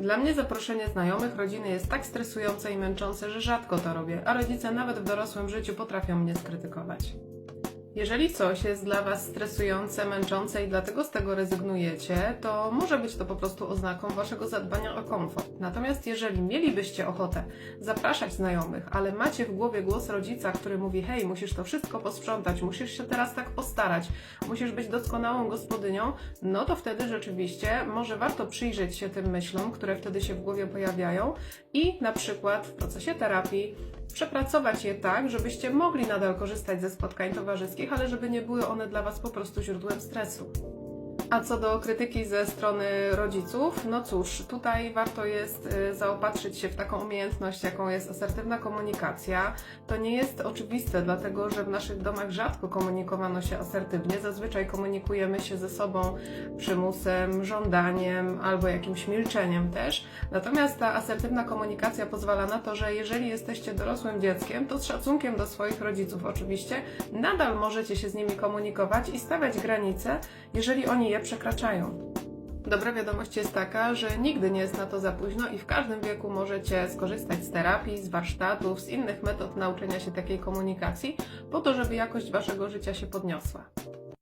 Dla mnie zaproszenie znajomych, rodziny jest tak stresujące i męczące, że rzadko to robię, a rodzice nawet w dorosłym życiu potrafią mnie skrytykować. Jeżeli coś jest dla Was stresujące, męczące i dlatego z tego rezygnujecie, to może być to po prostu oznaką Waszego zadbania o komfort. Natomiast jeżeli mielibyście ochotę zapraszać znajomych, ale macie w głowie głos rodzica, który mówi: Hej, musisz to wszystko posprzątać, musisz się teraz tak postarać, musisz być doskonałą gospodynią, no to wtedy rzeczywiście może warto przyjrzeć się tym myślom, które wtedy się w głowie pojawiają i na przykład w procesie terapii przepracować je tak, żebyście mogli nadal korzystać ze spotkań towarzyskich, ale żeby nie były one dla Was po prostu źródłem stresu. A co do krytyki ze strony rodziców, no cóż, tutaj warto jest y, zaopatrzyć się w taką umiejętność, jaką jest asertywna komunikacja. To nie jest oczywiste, dlatego że w naszych domach rzadko komunikowano się asertywnie. Zazwyczaj komunikujemy się ze sobą przymusem, żądaniem albo jakimś milczeniem też. Natomiast ta asertywna komunikacja pozwala na to, że jeżeli jesteście dorosłym dzieckiem, to z szacunkiem do swoich rodziców oczywiście, nadal możecie się z nimi komunikować i stawiać granice, jeżeli oni je przekraczają. Dobra wiadomość jest taka, że nigdy nie jest na to za późno i w każdym wieku możecie skorzystać z terapii, z warsztatów, z innych metod nauczenia się takiej komunikacji, po to, żeby jakość waszego życia się podniosła.